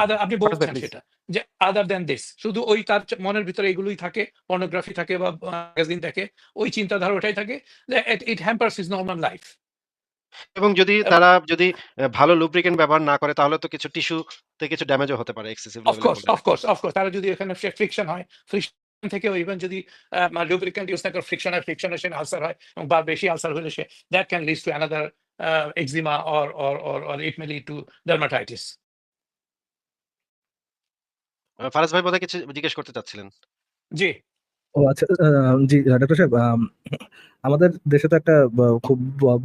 other আপনি বলছেন সেটা যে আদার দ্যান দিস শুধু ওই তার মনের ভিতরে এগুলোই থাকে পর্নোগ্রাফি থাকে বা ম্যাগাজিন থাকে ওই চিন্তাধারা ওটাই থাকে it hampers is normal life
এবং যদি
এবং-
তারা যদি ভালো লুব্রিকেন্ট ব্যবহার না করে তাহলে তো কিছু টিস্যুতে কিছু ড্যামেজও হতে পারে এক্সেসিভ
অফকোর্স অফকোর্স অফকোর্স তারা যদি এখানে ফ্রিকশন হয় ফ্রিকশন থেকে ইভেন যদি লুব্রিকেন্ট ইউজ না করে ফ্রিকশন হয় ফ্রিকশন সে আলসার হয় এবং বা বেশি আলসার হলে সে that can lead to another eczema or or or or it may lead to dermatitis
Faraz ভাই বোধহয় কিছু জিজ্ঞেস করতে চাচ্ছিলেন।
জি।
ও আচ্ছা জি ডাক্তার সাহেব আম, আমাদের দেশে তো একটা খুব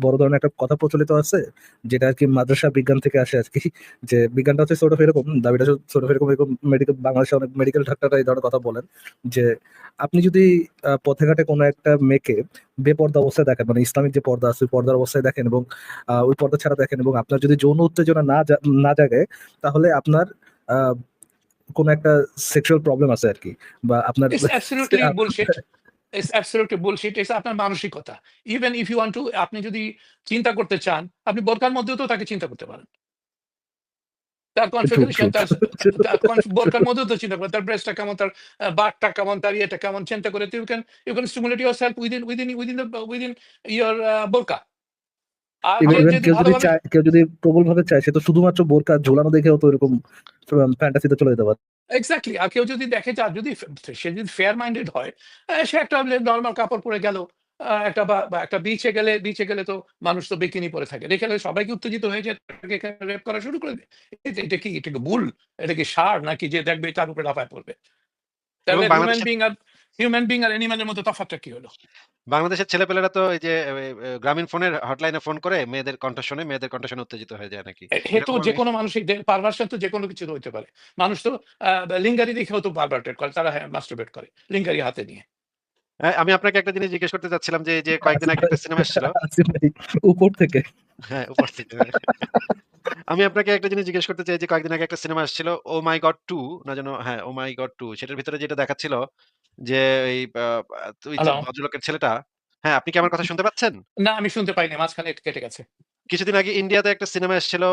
বড় ধরনের একটা কথা প্রচলিত আছে যেটা আর কি মাদ্রাসা বিজ্ঞান থেকে আসে আর কি যে বিজ্ঞানটা হচ্ছে ছোট এরকম দাবিটা ছোট এরকম এরকম মেডিকেল বাংলাদেশে অনেক মেডিকেল ডাক্তাররা এই ধরনের কথা বলেন যে আপনি যদি আহ, পথে ঘাটে কোনো একটা মেয়েকে বেপর্দা অবস্থায় দেখেন মানে ইসলামিক যে পর্দা আছে ওই পর্দার অবস্থায় দেখেন এবং আহ, ওই পর্দা ছাড়া দেখেন এবং আপনার যদি যৌন উত্তেজনা না না জাগে তাহলে আপনার আহ, কোনো একটা সেক্সুয়াল প্রবলেম আছে আর কি বা আপনার
ইটস অ্যাবসলিউটলি বুলশিট ইটস আপনার মানসিকতা। Even if you want to আপনি যদি চিন্তা করতে চান আপনি বোরকার মধ্যেও তো তাকে চিন্তা করতে পারেন। তার কনফিগারেশন তার তার বোরকার মধ্যেও তো চিন্তা করেন। তার ব্রেস্টটা কেমন তার বাটটা কেমন তার ইয়েটা কেমন চিন্তা করে। You can you can stimulate yourself within within within within your বোরকা আর
ইভেন
যে
ইভেন
যদি
কেউ যদি চায় কেউ যদি প্রবল ভাবে চায় সে তো শুধুমাত্র বোরকা ঝোলানো দেখেও তো এরকম ফ্যান্টাসিতে চলে যেতে পারে।
এক্স্যাক্টলি আর কেউ যদি দেখে আর যদি সে যদি ফেয়ার মাইন্ডেড হয় আহ, সে একটা নর্মাল কাপড় পরে গেল একটা বা একটা বিচে গেলে বিচে গেলে তো মানুষ তো বিকিনি পরে থাকে। দেখে গেলে সবাইকে উত্তেজিত হয়ে যায় রেপ করা শুরু করে দেয়। এটা এটা কি এটা কি বুল এটা কি সার? নাকি যে দেখবে তার উপরে লাফায় পড়বে। তাহলে হিউম্যান বিং আর হিউম্যান বিং আর অ্যানিমালের মধ্যে তফাৎটা কি হলো?
বাংলাদেশের ছেলেপেলেরা তো এই যে গ্রামীণ ফোনের হটলাইনে ফোন করে মেয়েদের কণ্ঠ শুনে মেয়েদের কণ্ঠ শুনে উত্তেজিত হয়ে যায় নাকি?
হে তো যে কোনো মানুষই পারভার্সন তো যে কোনো কিছু হইতে পারে। মানুষ তো লিঙ্গারি দেখেও তো পারভার্টেড করে তারা হ্যাঁ মাস্টারবেট করে লিঙ্গারি হাতে নিয়ে।
হ্যাঁ, আমি আপনাকে একটা জিনিস জিজ্ঞেস করতে চাচ্ছিলাম যে এই যে কয়েকদিন আগে একটা সিনেমা এসেছিল। (laughs)
উপর থেকে।
হ্যাঁ উপর থেকে। আমি আপনাকে একটা জিনিস জিজ্ঞেস করতে চাই যে কয়েকদিন আগে একটা সিনেমা এসেছিল ও মাই গড টু না যেন হ্যাঁ ও মাই গড টু সেটার ভিতরে যেটা দেখাচ্ছিল যে এই তুই যে ভদ্রলোকের ছেলেটা হ্যাঁ আপনি কি আমার কথা শুনতে পাচ্ছেন?
না আমি শুনতে পাইনি মাঝখানে কেটে গেছে।
কিছুদিন আগে ইন্ডিয়াতে একটা সিনেমা এসেছিল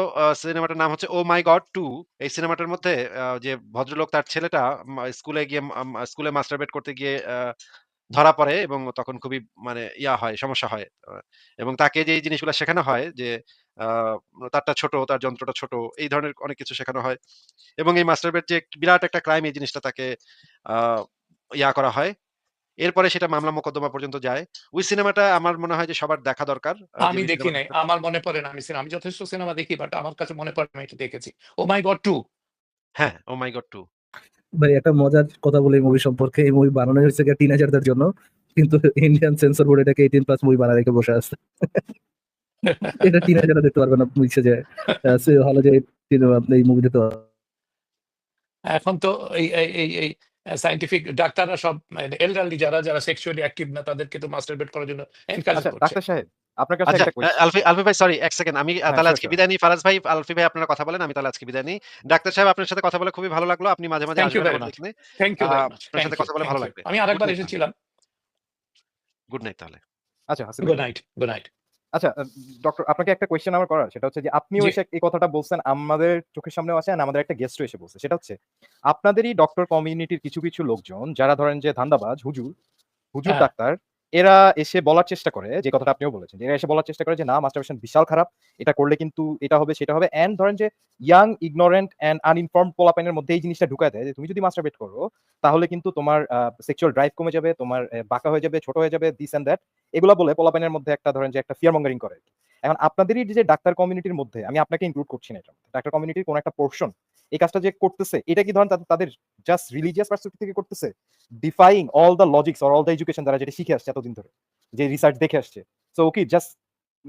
সিনেমাটার নাম হচ্ছে ও মাই গড টু এই সিনেমাটার মধ্যে যে ভদ্রলোক তার ছেলেটা স্কুলে গিয়ে স্কুলে মাস্টারবেট করতে গিয়ে ধরা পড়ে এবং তখন খুবই মানে ইয়া হয় সমস্যা হয় এবং তাকে যে এই জিনিসগুলো শেখানো হয় যে আহ, তারটা ছোট তার যন্ত্রটা ছোট এই ধরনের অনেক কিছু শেখানো হয় এবং এই মাস্টারবেট যে বিরাট একটা ক্রাইম এই জিনিসটা তাকে আহ, ইয়া করা হয়। এরপরে সেটা মামলা মোকদ্দমা পর্যন্ত যায়। ওই সিনেমাটা আমার মনে হয় যে সবার দেখা দরকার
আমি দেখি নাই। আমার মনে পড়ে না আমি সিনেমা আমি যথেষ্ট সিনেমা দেখি বাট আমার কাছে মনে পড়ে আমি এটা দেখেছি। ও মাই গড টু
হ্যাঁ ও মাই গড টু
ভাই একটা মজার কথা বলি মুভি সম্পর্কে। এই মুভি বানানো হয়েছে টিনেজারদের জন্য কিন্তু ইন্ডিয়ান সেন্সর বোর্ড এটাকে এইটিন প্লাস মুভি বানা রেখে বসে আছে। (laughs) এটা টিনেজাররা দেখতে পারবে না বুঝছে যে হলে যে তিন- এই মুভি দেখতে
এখন তো এই এই এই সাইন্টিফিক ডাক্তাররা সব এলডারলি যারা যারা সেক্সুয়ালি অ্যাক্টিভ না তাদেরকে তো মাস্টারবেট করার জন্য এনকারেজ
আচ্ছা
করছে।
ডাক্তার সাহেব আপনার কাছে
আচ্ছা
একটা
আলফি আলফি ভাই সরি এক সেকেন্ড আমি
হ্যাঁ
তাহলে
শিওর
আজকে বিদায় নিই। ফারাজ ভাই আলফি ভাই আপনারা কথা বলেন আমি তাহলে আজকে বিদায় নিই। ডাক্তার সাহেব আপনার সাথে কথা বলে খুবই ভালো লাগল। আপনি মাঝে মাঝে আসবেন এখানে।
থ্যাংক ইউ
আপনার সাথে কথা বলে ভালো লাগবে।
আমি আরেকবার এসেছিলাম
গুড নাইট তাহলে।
আচ্ছা
গুড নাইট গুড নাইট
আচ্ছা ডক্টর আপনাকে একটা কোয়েশ্চেন আমার করার সেটা হচ্ছে যে আপনিও
জি।
এসে এই কথাটা বলছেন আমাদের চোখের সামনেও আছে আর আমাদের একটা গেস্টও এসে বলছে। সেটা হচ্ছে আপনাদেরই ডক্টর কমিউনিটির কিছু কিছু লোকজন যারা ধরেন যে ধান্দাবাজ হুজুর হুজুর
হ্যাঁ।
ডাক্তার এরা এসে বলার চেষ্টা করে যে কথাটা আপনিও বলেছেন এরা এসে বলার চেষ্টা করে যে না মাস্টারবেশন বিশাল খারাপ এটা করলে কিন্তু এটা হবে সেটা হবে। এন্ড ধরেন যে ইয়াং ইগনোরেন্ট এন্ড আনইনফর্ম পোলাপাইনের মধ্যে এই জিনিসটা ঢুকায় দেয় যে তুমি যদি মাস্টারবেট করো তাহলে কিন্তু তোমার সেক্সুয়াল ড্রাইভ কমে যাবে তোমার বাঁকা হয়ে যাবে ছোট হয়ে যাবে দিস এন্ড দ্যাট এগুলা বলে পোলাপাইনের মধ্যে একটা ধরেন যে একটা ফিয়ার মঙ্গারিং করে। এখন আপনাদেরই যে ডাক্তার কমিউনিটির মধ্যে, আমি আপনাকে ইনক্লুড করছি না মধ্যে। ডাক্তার কমিউনিটির কোন একটা পোর্শন এই কাজটা যে করতেছে, এটা কি ধরেন তাদের- জাস্ট রিলিজিয়াস পার্সপেক্টিভ থেকে করতেছে? Defying all the logics or all the education যারা যেটা শিখে আসছে এতদিন ধরে, যে রিসার্চ দেখে আসছে। সো ওকে জাস্ট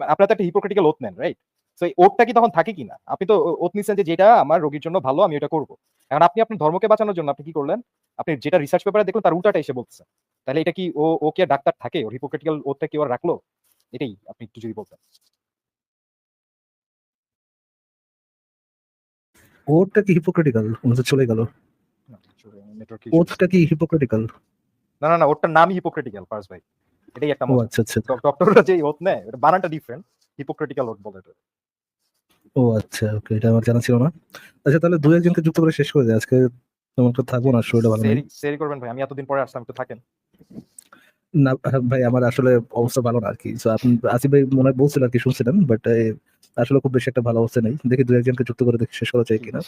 আপনার তো একটা হিপোক্রেটিক্যাল ওথ নেন রাইট সো এই ওটটা কি তখন থাকে কিনা? আপনি তো ওথ নিচ্ছেন যে যেটা আমার রোগীর জন্য ভালো, আমি এটা করব। এখন আপনি আপনার ধর্মকে বাঁচানোর জন্য আপনি কি করলেন? আপনি যেটা রিসার্চ পেপারে দেখলেন তার উল্টাটা এসে বলতেছেন তাহলে এটা কি ও ও কি আর ডাক্তার থাকে? ওর হিপোক্রেটিক্যাল ওথটা কি ওর রাখল? এটাই আপনি একটু যদি বলতেন।
ওরটা কি হিপোক্রিটিক্যাল চলে গেল।
নেটওয়ার্ক
ওথটা কি হিপোক্রিটিক্যাল
না না না ওটার নামই হিপোক্রেটিক্যাল পার্স ভাই। এটাই একটা মজা
আচ্ছা আচ্ছা
ডক্টররা যে ওথ নেয় ওটা বানানটা ডিফারেন্ট হিপোক্রেটিক্যাল ওথ বলে এটা।
ও আচ্ছা ওকে এটা আমার জানা ছিল না। আচ্ছা তাহলে দু একজনকে যুক্ত করে শেষ করে দেয় আজকে তোমার তো থাকব না শরীরটা ভালো নেই।
সেরি করবেন ভাই আমি এতদিন পরে আসলাম একটু থাকেন।
না ভাই আমার আসলে অবস্থা ভালো না আর কি সো আপনি আসিফ ভাই মনে হয় বলছিলেন আর কি শুনছিলেন বাট আসলে খুব বেশি একটা ভালো অবস্থা নেই। দেখি দু একজনকে যুক্ত করে দেখি শেষ করা যায় কিনা।